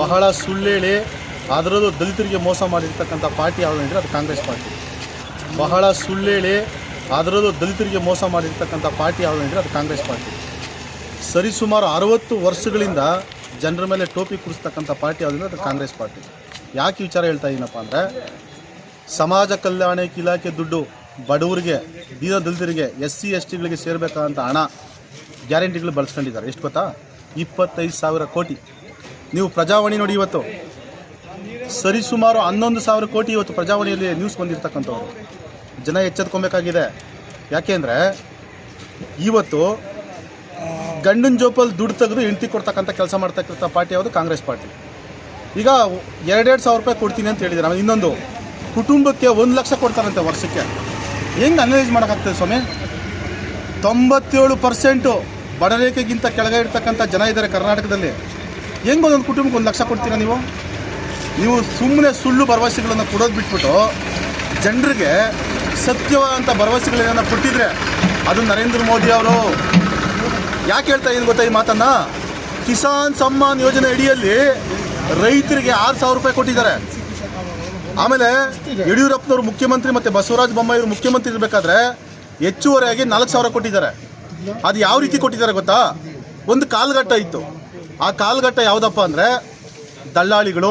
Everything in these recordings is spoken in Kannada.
ಬಹಳ ಸುಳ್ಳೇಳಿ ಅದರಲ್ಲೂ ದಲಿತರಿಗೆ ಮೋಸ ಮಾಡಿರ್ತಕ್ಕಂಥ ಪಾರ್ಟಿ ಯಾವುದು ಅಂದರೆ ಅದು ಕಾಂಗ್ರೆಸ್ ಪಾರ್ಟಿ. ಬಹಳ ಸುಳ್ಳೇಳಿ ಅದರಲ್ಲೂ ದಲಿತರಿಗೆ ಮೋಸ ಮಾಡಿರ್ತಕ್ಕಂಥ ಪಾರ್ಟಿ ಯಾವುದು ಅಂದರೆ ಅದು ಕಾಂಗ್ರೆಸ್ ಪಾರ್ಟಿ. ಸರಿಸುಮಾರು ಅರವತ್ತು ವರ್ಷಗಳಿಂದ ಜನರ ಮೇಲೆ ಟೋಪಿ ಕುಡಿಸ್ತಕ್ಕಂಥ ಪಾರ್ಟಿ ಯಾವುದಂದ್ರೆ ಅದು ಕಾಂಗ್ರೆಸ್ ಪಾರ್ಟಿ. ಯಾಕೆ ವಿಚಾರ ಹೇಳ್ತಾ ಇದ್ದೀನಪ್ಪ ಅಂದರೆ ಸಮಾಜ ಕಲ್ಯಾಣ ಇಲಾಖೆ ದುಡ್ಡು ಬಡವರಿಗೆ, ಬೀದ ದಲಿತರಿಗೆ ಎಸ್ ಸಿ ಎಸ್ ಟಿಗಳಿಗೆ ಸೇರಬೇಕಾದಂಥ ಹಣ ಗ್ಯಾರಂಟಿಗಳು ಬಳಸ್ಕೊಂಡಿದ್ದಾರೆ. ಎಷ್ಟು ಗೊತ್ತಾ? ಇಪ್ಪತ್ತೈದು ಸಾವಿರ ಕೋಟಿ. ನೀವು ಪ್ರಜಾವಾಣಿ ನೋಡಿ ಇವತ್ತು. ಸರಿಸುಮಾರು ಹನ್ನೊಂದು ಸಾವಿರ ಕೋಟಿ ಇವತ್ತು ಪ್ರಜಾವಾಣಿಯಲ್ಲಿ ನ್ಯೂಸ್ ಬಂದಿರತಕ್ಕಂಥವ್ರು. ಜನ ಎಚ್ಚೆತ್ಕೊಬೇಕಾಗಿದೆ. ಯಾಕೆಂದರೆ ಇವತ್ತು ಗಂಡನ ಜೋಪಲ್ಲಿ ದುಡ್ಡು ತೆಗೆದು ಹೆಂಡ್ತಿ ಕೊಡ್ತಕ್ಕಂಥ ಕೆಲಸ ಮಾಡ್ತಕ್ಕಂಥ ಪಾರ್ಟಿ ಯಾವುದು? ಕಾಂಗ್ರೆಸ್ ಪಾರ್ಟಿ. ಈಗ ಎರಡೆರಡು ಸಾವಿರ ರೂಪಾಯಿ ಕೊಡ್ತೀನಿ ಅಂತ ಹೇಳಿದ್ದಾರೆ ಆಮೇಲೆ ಇನ್ನೊಂದು, ಕುಟುಂಬಕ್ಕೆ ಒಂದು ಲಕ್ಷ ಕೊಡ್ತಾರಂತೆ ವರ್ಷಕ್ಕೆ. ಹೆಂಗೆ ಅನಲೈಸ್ ಮಾಡೋಕ್ಕಾಗ್ತದೆ ಸ್ವಾಮಿ? ತೊಂಬತ್ತೇಳು ಪರ್ಸೆಂಟು ಬಡರೇಖೆಗಿಂತ ಕೆಳಗೆ ಇರ್ತಕ್ಕಂಥ ಜನ ಇದ್ದಾರೆ ಕರ್ನಾಟಕದಲ್ಲಿ. ಹೆಂಗೆ ಒಂದೊಂದು ಕುಟುಂಬಕ್ಕೆ ಒಂದು ಲಕ್ಷ ಕೊಡ್ತೀರಾ ನೀವು? ನೀವು ಸುಮ್ಮನೆ ಸುಳ್ಳು ಭರವಸೆಗಳನ್ನು ಕೊಡೋದು ಬಿಟ್ಬಿಟ್ಟು ಜನರಿಗೆ ಸತ್ಯವಾದಂಥ ಭರವಸೆಗಳನ್ನ ಕೊಟ್ಟಿದ್ರೆ ಅದು ನರೇಂದ್ರ ಮೋದಿ ಅವರು. ಯಾಕೆ ಹೇಳ್ತಾ ಇದ್ದೀನಿ ಗೊತ್ತಾ ಈ ಮಾತನ್ನ? ಕಿಸಾನ್ ಸಮ್ಮಾನ್ ಯೋಜನೆ ಅಡಿಯಲ್ಲಿ ರೈತರಿಗೆ ಆರು ಸಾವಿರ ರೂಪಾಯಿ ಕೊಟ್ಟಿದ್ದಾರೆ. ಆಮೇಲೆ ಯಡಿಯೂರಪ್ಪನವರು ಮುಖ್ಯಮಂತ್ರಿ ಮತ್ತೆ ಬಸವರಾಜ ಬೊಮ್ಮಾಯಿ ಮುಖ್ಯಮಂತ್ರಿ ಇರಬೇಕಾದ್ರೆ ಹೆಚ್ಚುವರಿಯಾಗಿ ನಾಲ್ಕು ಸಾವಿರ ಕೊಟ್ಟಿದ್ದಾರೆ. ಅದು ಯಾವ ರೀತಿ ಕೊಟ್ಟಿದ್ದಾರೆ ಗೊತ್ತಾ? ಒಂದು ಕಾಲ್ಗಟ್ಟ ಇತ್ತು. ಆ ಕಾಲಘಟ್ಟ ಯಾವುದಪ್ಪ ಅಂದರೆ ದಲ್ಲಾಳಿಗಳು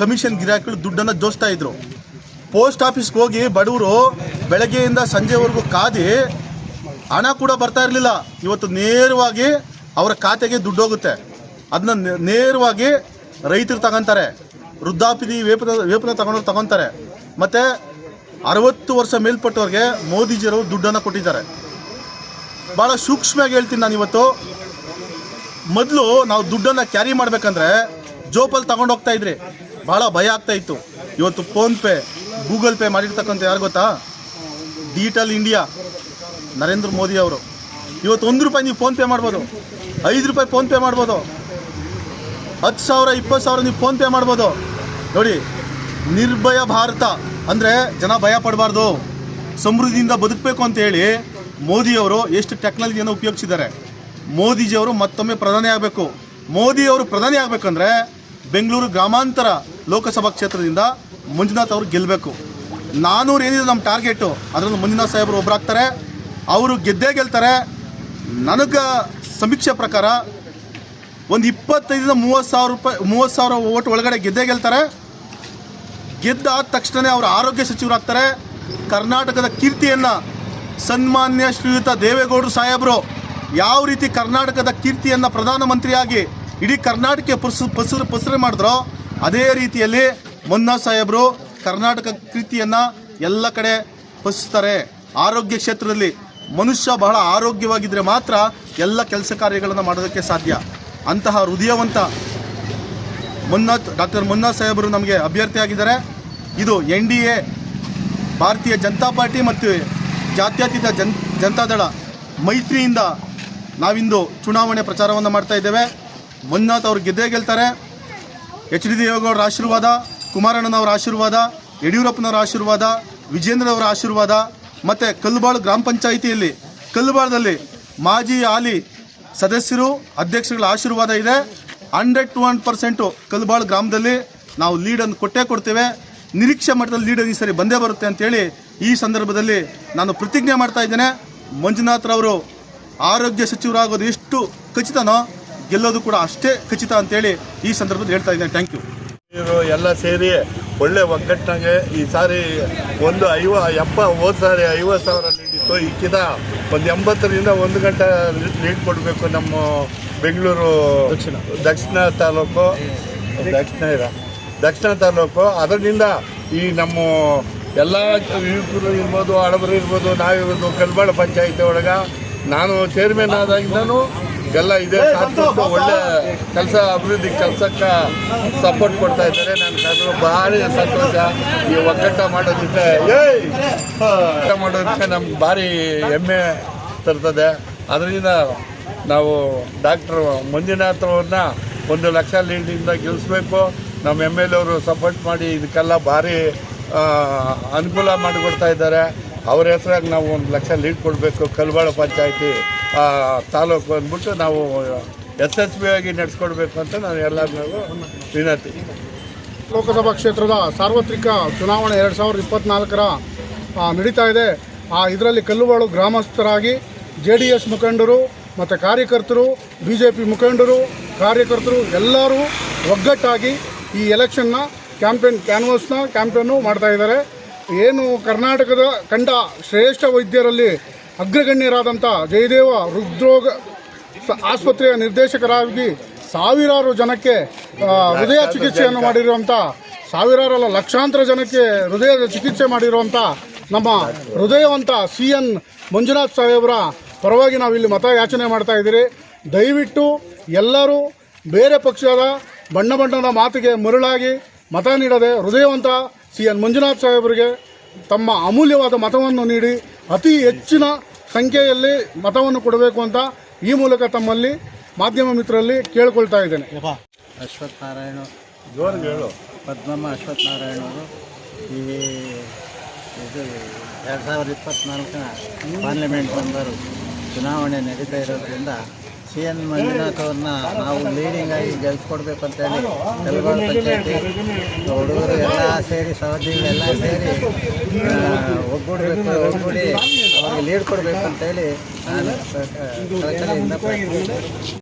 ಕಮಿಷನ್ ಗಿರಾಕಿಗಳು ದುಡ್ಡನ್ನು ಜೋಸ್ತಾ ಇದ್ರು. ಪೋಸ್ಟ್ ಆಫೀಸ್ಗೆ ಹೋಗಿ ಬಡವರು ಬೆಳಗ್ಗೆಯಿಂದ ಸಂಜೆವರೆಗೂ ಕಾದಿ ಹಣ ಕೂಡ ಬರ್ತಾ ಇರಲಿಲ್ಲ. ಇವತ್ತು ನೇರವಾಗಿ ಅವರ ಖಾತೆಗೆ ದುಡ್ಡು ಹೋಗುತ್ತೆ. ಅದನ್ನ ನೇರವಾಗಿ ರೈತರು ತಗೊಂತಾರೆ. ವೃದ್ಧಾಪಿನಿ ವೇಪನ ವೇಪನ ತಗೊಂಡವ್ರು ತಗೊತಾರೆ. ಮತ್ತು ಅರವತ್ತು ವರ್ಷ ಮೇಲ್ಪಟ್ಟವ್ರಿಗೆ ಮೋದಿಜಿಯವರು ದುಡ್ಡನ್ನು ಕೊಟ್ಟಿದ್ದಾರೆ. ಭಾಳ ಸೂಕ್ಷ್ಮವಾಗಿ ಹೇಳ್ತೀನಿ ನಾನು ಇವತ್ತು ಮೊದಲು ನಾವು ದುಡ್ಡನ್ನು ಕ್ಯಾರಿ ಮಾಡಬೇಕಂದ್ರೆ ಜೋಪಲ್ಲಿ ತಗೊಂಡು ಹೋಗ್ತಾ ಇದ್ರಿ. ಭಾಳ ಭಯ ಆಗ್ತಾ ಇತ್ತು. ಇವತ್ತು ಫೋನ್ಪೇ ಗೂಗಲ್ ಪೇ ಮಾಡಿರ್ತಕ್ಕಂಥ ಯಾರು ಗೊತ್ತಾ? ಡಿಜಿಟಲ್ ಇಂಡಿಯಾ, ನರೇಂದ್ರ ಮೋದಿ ಅವರು. ಇವತ್ತು ಒಂದು ರೂಪಾಯಿ ನೀವು ಫೋನ್ಪೇ ಮಾಡ್ಬೋದು. ಐದು ರೂಪಾಯಿ ಫೋನ್ಪೇ ಮಾಡ್ಬೋದು. ಹತ್ತು ಸಾವಿರ, ಇಪ್ಪತ್ತು ಸಾವಿರ ನೀವು ಫೋನ್ಪೇ ಮಾಡ್ಬೋದು. ನೋಡಿ, ನಿರ್ಭಯ ಭಾರತ. ಅಂದರೆ ಜನ ಭಯ ಪಡಬಾರ್ದು. ಸಮೃದ್ಧಿಯಿಂದ ಬದುಕಬೇಕು ಅಂತ ಹೇಳಿ ಮೋದಿಯವರು ಎಷ್ಟು ಟೆಕ್ನಾಲಜಿಯನ್ನು ಉಪಯೋಗಿಸಿದ್ದಾರೆ. ಮೋದಿಜಿಯವರು ಮತ್ತೊಮ್ಮೆ ಪ್ರಧಾನಿ ಆಗಬೇಕು. ಮೋದಿಯವರು ಪ್ರಧಾನಿ ಆಗಬೇಕಂದ್ರೆ ಬೆಂಗಳೂರು ಗ್ರಾಮಾಂತರ ಲೋಕಸಭಾ ಕ್ಷೇತ್ರದಿಂದ ಮಂಜುನಾಥ್ ಅವರು ಗೆಲ್ಲಬೇಕು ನಾನೂರು ಏನಿದೆ ನಮ್ಮ ಟಾರ್ಗೆಟು? ಅದರಲ್ಲಿ ಮಂಜುನಾಥ್ ಸಾಹೇಬರು ಒಬ್ಬರಾಗ್ತಾರೆ ಅವರು ಗೆದ್ದೇ ಗೆಲ್ತಾರೆ. ನನಗೆ ಸಮೀಕ್ಷೆ ಪ್ರಕಾರ ಒಂದು ಇಪ್ಪತ್ತೈದರಿಂದ ಮೂವತ್ತು ಸಾವಿರ ರೂಪಾಯಿ, ಮೂವತ್ತು ಸಾವಿರ ಓಟ್ ಒಳಗಡೆ ಗೆದ್ದೇ ಗೆಲ್ತಾರೆ. ಗೆದ್ದಾದ ತಕ್ಷಣವೇ ಅವರು ಆರೋಗ್ಯ ಸಚಿವರಾಗ್ತಾರೆ. ಕರ್ನಾಟಕದ ಕೀರ್ತಿಯನ್ನು ಸನ್ಮಾನ್ಯ ಶ್ರೀಯುತ ದೇವೇಗೌಡರು ಸಾಹೇಬರು ಯಾವ ರೀತಿ ಕರ್ನಾಟಕದ ಕೀರ್ತಿಯನ್ನು ಪ್ರಧಾನಮಂತ್ರಿಯಾಗಿ ಇಡೀ ಕರ್ನಾಟಕಕ್ಕೆ ಪಸು ಪಸರು ಪಸರು ಮಾಡಿದ್ರೋ, ಅದೇ ರೀತಿಯಲ್ಲಿ ಮುನ್ನಾ ಸಾಹೇಬರು ಕರ್ನಾಟಕ ಕೀರ್ತಿಯನ್ನು ಎಲ್ಲ ಕಡೆ ಪಸಿಸ್ತಾರೆ ಆರೋಗ್ಯ ಕ್ಷೇತ್ರದಲ್ಲಿ ಮನುಷ್ಯ ಬಹಳ ಆರೋಗ್ಯವಾಗಿದ್ದರೆ ಮಾತ್ರ ಎಲ್ಲ ಕೆಲಸ ಕಾರ್ಯಗಳನ್ನು ಮಾಡೋದಕ್ಕೆ ಸಾಧ್ಯ. ಅಂತಹ ಹೃದಯವಂತ ಮುನ್ನಾಥ್ ಡಾಕ್ಟರ್ ಮುನ್ನಾ ಸಾಹೇಬರು ನಮಗೆ ಅಭ್ಯರ್ಥಿಯಾಗಿದ್ದಾರೆ. ಇದು ಎನ್ ಡಿ ಎ, ಭಾರತೀಯ ಜನತಾ ಪಾರ್ಟಿ ಮತ್ತು ಜಾತ್ಯತೀತ ಜನ್ ಜನತಾದಳ ಮೈತ್ರಿಯಿಂದ ನಾವಿಂದು ಚುನಾವಣೆ ಪ್ರಚಾರವನ್ನು ಮಾಡ್ತಾ ಇದ್ದೇವೆ. ಮಂಜುನಾಥ್ ಅವರು ಗೆದ್ದೇ ಗೆಲ್ತಾರೆ. ಎಚ್ ಡಿ ದೇವೇಗೌಡರ ಆಶೀರ್ವಾದ ಕುಮಾರಣ್ಣನವರ ಆಶೀರ್ವಾದ, ಯಡಿಯೂರಪ್ಪನವರ ಆಶೀರ್ವಾದ ವಿಜೇಂದ್ರವರ ಆಶೀರ್ವಾದ, ಮತ್ತು ಕಲ್ಲುಬಾಳು ಗ್ರಾಮ ಪಂಚಾಯಿತಿಯಲ್ಲಿ, ಕಲ್ಲುಬಾಳದಲ್ಲಿ ಮಾಜಿ ಹಾಲಿ ಸದಸ್ಯರು ಅಧ್ಯಕ್ಷಗಳ ಆಶೀರ್ವಾದ ಇದೆ. Hundred to one percent Kallubalu ಗ್ರಾಮದಲ್ಲಿ ನಾವು ಲೀಡನ್ನು ಕೊಟ್ಟೇ ಕೊಡ್ತೇವೆ. ನಿರೀಕ್ಷೆ ಮಟ್ಟದಲ್ಲಿ ಲೀಡರ್ ಈ ಸರಿ ಬಂದೇ ಬರುತ್ತೆ ಅಂತೇಳಿ ಈ ಸಂದರ್ಭದಲ್ಲಿ ನಾನು ಪ್ರತಿಜ್ಞೆ ಮಾಡ್ತಾ ಇದ್ದೇನೆ. ಮಂಜುನಾಥ್ರವರು ಆರೋಗ್ಯ ಸಚಿವರಾಗೋದು ಎಷ್ಟು ಖಚಿತನೋ ಗೆಲ್ಲೋದು ಕೂಡ ಅಷ್ಟೇ ಖಚಿತ ಅಂತೇಳಿ ಈ ಸಂದರ್ಭದಲ್ಲಿ ಹೇಳ್ತಾ ಇದ್ದೇನೆ. ಥ್ಯಾಂಕ್ ಯು ಇವರು ಎಲ್ಲ ಸೇರಿ ಒಳ್ಳೆ ಒಗ್ಗಟ್ಟಿನಾಗೆ ಈ ಸಾರಿ ಒಂದು ಐವ ಎಪ್ಪ ಹೋದ ಸಾರಿ ಐವತ್ತು ಸಾವಿರ ನೀಡಿತ್ತು. ಈಗಿದ ಒಂದು ಎಂಬತ್ತರಿಂದ ಒಂದು ಗಂಟೆ ಲೀಡ್ ಕೊಡಬೇಕು ನಮ್ಮ ಬೆಂಗಳೂರು ದಕ್ಷಿಣ. ದಕ್ಷಿಣ ತಾಲೂಕು. ದಕ್ಷಿಣ ಇರ. ದಕ್ಷಿಣ ತಾಲೂಕು. ಅದರಿಂದ ಈ ನಮ್ಮ ಎಲ್ಲ ಯುವಕರು ಇರ್ಬೋದು ಹಳಬರು ಇರ್ಬೋದು ನಾವಿರ್ಬೋದು ಕಲ್ಬಾಳ ಪಂಚಾಯತಿ ಒಳಗೆ ನಾನು ಚೇರ್ಮನ್ ಆದಾಗಿಂದನೂ ಎಲ್ಲ ಇದೇ ಸಾಥ್ ಒಳ್ಳೆ ಕೆಲಸ ಅಭಿವೃದ್ಧಿ ಕೆಲಸಕ್ಕೆ ಸಪೋರ್ಟ್ ಕೊಡ್ತಾ ಇದ್ದಾರೆ. ನಾನು ಅದು ಭಾರಿ ಸಂತೋಷ. ಈ ಒಗ್ಗಟ್ಟ ಮಾಡೋದಕ್ಕೆ ಏಯ್! ಒಗ್ಗಟ್ಟ ಮಾಡೋದಕ್ಕೆ ನಮ್ಗೆ ಭಾರಿ ಹೆಮ್ಮೆ ತರ್ತದೆ. ಅದರಿಂದ ನಾವು ಡಾಕ್ಟರ್ ಮಂಜುನಾಥ್ ಅವ್ರನ್ನ ಒಂದು ಲಕ್ಷ ಲೀಡಿಂದ ಗೆಲ್ಲಿಸ್ಬೇಕು ನಮ್ಮ ಎಂ ಎಲ್ ಅವರು ಸಪೋರ್ಟ್ ಮಾಡಿ ಇದಕ್ಕೆಲ್ಲ ಭಾರಿ ಅನುಕೂಲ ಮಾಡಿಕೊಡ್ತಾ ಇದ್ದಾರೆ. ಅವ್ರ ಹೆಸರಾಗಿ ನಾವು ಒಂದು ಲಕ್ಷ ಲೀಡ್ ಕೊಡಬೇಕು ಕಲ್ಬಾಳ ಪಂಚಾಯಿತಿ ತಾಲೂಕು ಅಂದ್ಬಿಟ್ಟು ನಾವು ಯಶಸ್ವಿಯಾಗಿ ನಡೆಸ್ಕೊಡ್ಬೇಕು ಅಂತ ನಾನು ಎಲ್ಲರಿಗೂ ವಿನಂತಿ. ಲೋಕಸಭಾ ಕ್ಷೇತ್ರದ ಸಾರ್ವತ್ರಿಕ ಚುನಾವಣೆ ಎರಡು ಸಾವಿರದ ಇಪ್ಪತ್ತ್ನಾಲ್ಕರ ನಡೀತಾ ಇದೆ. ಆ, ಇದರಲ್ಲಿ ಕಲ್ಲುಬಾಳು ಗ್ರಾಮಸ್ಥರಾಗಿ ಜೆ ಡಿ ಎಸ್ ಮುಖಂಡರು ಮತ್ತು ಕಾರ್ಯಕರ್ತರು, ಬಿ ಜೆ ಪಿ ಮುಖಂಡರು, ಕಾರ್ಯಕರ್ತರು ಎಲ್ಲರೂ ಒಗ್ಗಟ್ಟಾಗಿ ಈ ಎಲೆಕ್ಷನ್ನ ಕ್ಯಾಂಪೇನ್, ಕ್ಯಾನ್ವಸ್ನ ಕ್ಯಾಂಪೇನು ಮಾಡ್ತಾ ಇದ್ದಾರೆ. ಏನು ಕರ್ನಾಟಕದ ಕಂಡ ಶ್ರೇಷ್ಠ ವೈದ್ಯರಲ್ಲಿ ಅಗ್ರಗಣ್ಯರಾದಂಥ ಜಯದೇವ ಹೃದ್ರೋಗ ಆಸ್ಪತ್ರೆಯ ನಿರ್ದೇಶಕರಾಗಿ ಸಾವಿರಾರು ಜನಕ್ಕೆ ಹೃದಯ ಚಿಕಿತ್ಸೆಯನ್ನು ಮಾಡಿರುವಂಥ ಸಾವಿರಾರಲ್ಲ ಲಕ್ಷಾಂತರ ಜನಕ್ಕೆ ಹೃದಯದ ಚಿಕಿತ್ಸೆ ಮಾಡಿರುವಂಥ ನಮ್ಮ ಹೃದಯವಂತ ಸಿ ಎನ್ ಮಂಜುನಾಥ್ ಸಾಹೇಬರ ಪರವಾಗಿ ನಾವಿಲ್ಲಿ ಮತ ಯಾಚನೆ ಮಾಡ್ತಾ ಇದ್ದೀರಿ. ದಯವಿಟ್ಟು ಎಲ್ಲರೂ ಬೇರೆ ಪಕ್ಷದ ಬಣ್ಣ ಬಣ್ಣದ ಮಾತಿಗೆ ಮರುಳಾಗಿ ಮತ ನೀಡದೆ ಹೃದಯವಂತ ಸಿ ಎನ್ ಮಂಜುನಾಥ್ ಸಾಹೇಬರಿಗೆ ತಮ್ಮ ಅಮೂಲ್ಯವಾದ ಮತವನ್ನು ನೀಡಿ ಅತಿ ಹೆಚ್ಚಿನ ಸಂಖ್ಯೆಯಲ್ಲಿ ಮತವನ್ನು ಕೊಡಬೇಕು ಅಂತ ಈ ಮೂಲಕ ತಮ್ಮಲ್ಲಿ ಮಾಧ್ಯಮ ಮಿತ್ರರಲ್ಲಿ ಕೇಳ್ಕೊಳ್ತಾ ಇದ್ದೇನೆ. ಅಶ್ವತ್ಥನಾರಾಯಣ ಪದ್ಮಮ್ಮ ಅಶ್ವಥ್ ಪದ್ಮಮ್ಮ ಅವರು ಈ ಇದು ಎರಡು ಸಾವಿರದ ಇಪ್ಪತ್ತ್ನಾಲ್ಕನ ಪಾರ್ಲಿಮೆಂಟ್ ಮೆಂಬರು ಚುನಾವಣೆ ನಡೀತಾ ಇರೋದ್ರಿಂದ ಸಿ ಎನ್ ಮಂಜುನಾಥ್ ನಾವು ಲೀಡಿಂಗ್ ಆಗಿ ಗೆಲ್ಸ್ಕೊಡ್ಬೇಕು ಅಂತೇಳಿ ತೆಲುಗಾಡು ಪಂಚಾಯತಿ ಹುಡುಗರು ಎಲ್ಲ ಸೇರಿ ಸಹೋದ್ಯೋಗಿಗಳೆಲ್ಲ ಸೇರಿ ಒಗ್ಗೂಡ್ಬೇಕು, ಒಗ್ಗೂಡಿ ಅವ್ರಿಗೆ ಲೀಡ್ ಕೊಡಬೇಕು ಅಂತೇಳಿ ನಾನು ಪ್ರಯತ್ನಿಸ್ತೇನೆ.